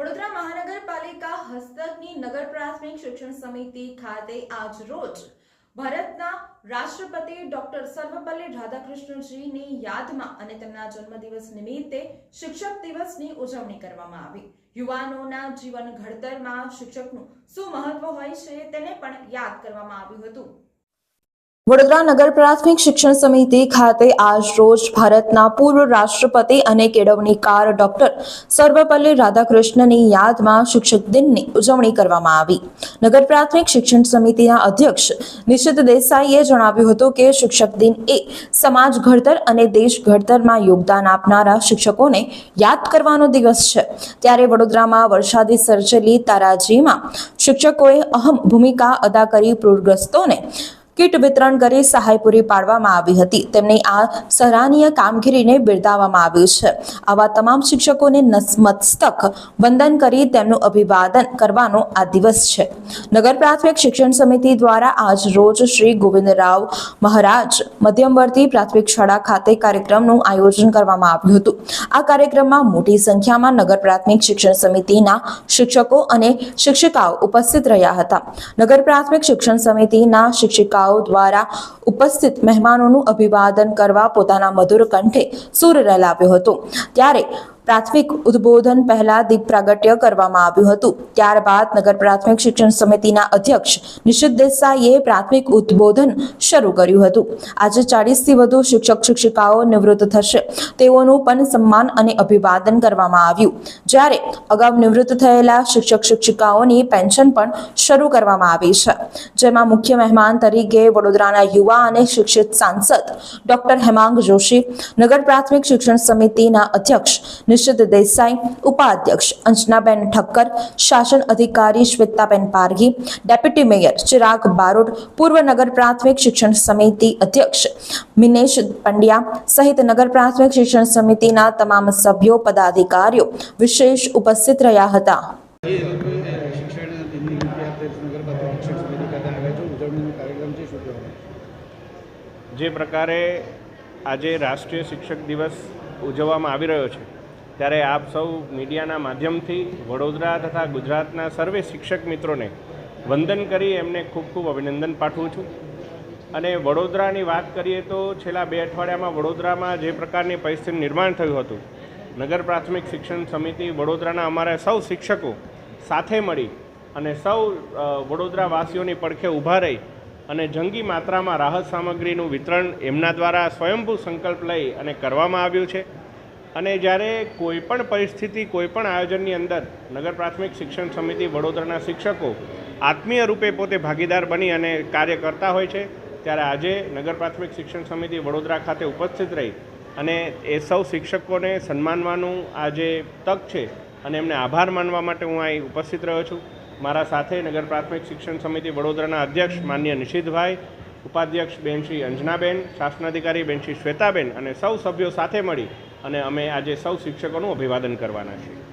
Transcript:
વડોદરા મહાનગરપાલિકા હસ્તકની નગર પ્રાથમિક શિક્ષણ સમિતિ ખાતે આજ રોજ ભારતના રાષ્ટ્રપતિ ડોક્ટર સર્વપલ્લી રાધાકૃષ્ણજીની યાદમાં અને તેમના જન્મદિવસ નિમિત્તે શિક્ષક દિવસની ઉજવણી કરવામાં આવી. યુવાનોના જીવન ઘડતરમાં શિક્ષકનું શું મહત્વ હોય છે તેને પણ યાદ કરવામાં આવ્યું હતું. વડોદરા નગર પ્રાથમિક શિક્ષણ સમિતિ ખાતે આજ રોજ ભારતના પૂર્વ રાષ્ટ્રપતિ અને કેળવણીકાર ડોક્ટર સર્વપલ્લી રાધાકૃષ્ણની યાદમાં શિક્ષક દિનની ઉજવણી કરવામાં આવી. નગર પ્રાથમિક શિક્ષણ સમિતિના અધ્યક્ષ નિશિત દેસાઈએ જણાવ્યું હતું કે શિક્ષક દિન એ સમાજ ઘડતર અને દેશ ઘડતરમાં યોગદાન આપનારા શિક્ષકોને યાદ કરવાનો દિવસ છે. ત્યારે વડોદરામાં વરસાદી સર્જેલી તારાજીમાં શિક્ષકોએ અહમ ભૂમિકા અદા કરી પૂરગ્રસ્તોને કીટ વિતરણ કરી સહાય પૂરી પાડવામાં આવી હતી. તેમની આ સરાહનીય કામગીરીને બિરદાવવામાં આવ્યું છે. આવા તમામ શિક્ષકોને નતમસ્તક વંદન કરી તેમનું અભિવાદન કરવાનો આ દિવસ છે. નગર પ્રાથમિક શિક્ષણ સમિતિ દ્વારા આજ રોજ શ્રી ગોવિંદરાવ મહારાજ મધ્યમવર્તી પ્રાથમિક શાળા ખાતે કાર્યક્રમનું આયોજન કરવામાં આવ્યું હતું. આ કાર્યક્રમમાં મોટી સંખ્યામાં નગર પ્રાથમિક શિક્ષણ સમિતિના શિક્ષકો અને શિક્ષિકાઓ ઉપસ્થિત રહ્યા હતા. નગર પ્રાથમિક શિક્ષણ સમિતિના શિક્ષિકાઓ દ્વારા ઉપસ્થિત મહેમાનોનું અભિવાદન કરવા પોતાના મધુર કંઠે સૂર રેલાવ્યો હતો. ત્યારે પ્રાથમિક ઉદબોધન પહેલા દીપ પ્રાગટ્ય કરવામાં આવ્યું હતું. ત્યારબાદ નગર પ્રાથમિક શિક્ષણ સમિતિના અધ્યક્ષ નિશિત દેસાઈએ પ્રાથમિક ઉદબોધન શરૂ કર્યું હતું. આજે ચાળીસથી વધુ શિક્ષક શિક્ષિકાઓ નિવૃત્ત થશે. તેઓનું પણ સન્માન અને અભિવાદન કરવામાં આવ્યું. જ્યારે અગાઉ નિવૃત્ત થયેલા શિક્ષક શિક્ષિકાઓની પેન્શન પણ શરૂ કરવામાં આવી છે. જેમાં મુખ્ય મહેમાન તરીકે વડોદરાના યુવા અને શિક્ષિત સાંસદ ડોક્ટર હેમાંગ જોશી, નગર પ્રાથમિક શિક્ષણ સમિતિના અધ્યક્ષ નિશ્ચિત દેસાઈ ઉપાધ્યક્ષ અંજનાબેન ઠક્કર શાસન અધિકારી શ્વેતાબેન પારઘી ડેપ્યુટી મેયર ચિરાગ બારોટ પૂર્વ નગર પ્રાથમિક શિક્ષણ સમિતિ અધ્યક્ષ મિનેશ પંડ્યા સહિત નગર પ્રાથમિક શિક્ષણ સમિતિના તમામ સભ્યો પદાધિકારીઓ વિશેષ ઉપસ્થિત રહ્યા હતા જે પ્રકારે આજે રાષ્ટ્રીય શિક્ષક દિવસ ઉજવવામાં આવી રહ્યો છે. ત્યારે આપ સૌ મીડિયાના માધ્યમથી વડોદરા તથા ગુજરાતના સર્વે શિક્ષક મિત્રોને વંદન કરી એમને ખૂબ ખૂબ અભિનંદન પાઠવું છું. અને વડોદરાની વાત કરીએ તો છેલ્લા બે અઠવાડિયામાં વડોદરામાં જે પ્રકારની પરિસ્થિતિનું નિર્માણ થયું હતું, નગર પ્રાથમિક શિક્ષણ સમિતિ વડોદરાના અમારા સૌ શિક્ષકો સાથે મળી અને સૌ વડોદરાવાસીઓની પડખે ઊભા રહી અને જંગી માત્રામાં રાહત સામગ્રીનું વિતરણ એમના દ્વારા સ્વયંભૂ સંકલ્પ લઈ અને કરવામાં આવ્યું છે. અને જ્યારે કોઈપણ પરિસ્થિતિ, કોઈપણ આયોજનની અંદર નગર પ્રાથમિક શિક્ષણ સમિતિ, વડોદરાના શિક્ષકો આત્મીય રૂપે પોતે ભાગીદાર બની અને કાર્ય કરતા હોય છે, ત્યારે આજે નગર પ્રાથમિક શિક્ષણ સમિતિ વડોદરા ખાતે ઉપસ્થિત રહી અને એ સૌ શિક્ષકોને સન્માનવાનું આ જે તક છે, અને એમને આભાર માનવા માટે હું અહીં ઉપસ્થિત રહ્યો છું. મારા સાથે નગર પ્રાથમિક શિક્ષણ સમિતિ વડોદરાના અધ્યક્ષ માન્ય નિશિતભાઈ, ઉપાધ્યક્ષ બેન શ્રી અંજનાબેન, શાસનાધિકારી બેન શ્રી શ્વેતાબેન અને સૌ સભ્યો સાથે મળી અને અમે આજે સૌ શિક્ષકોનું અભિવાદન કરવાના છીએ.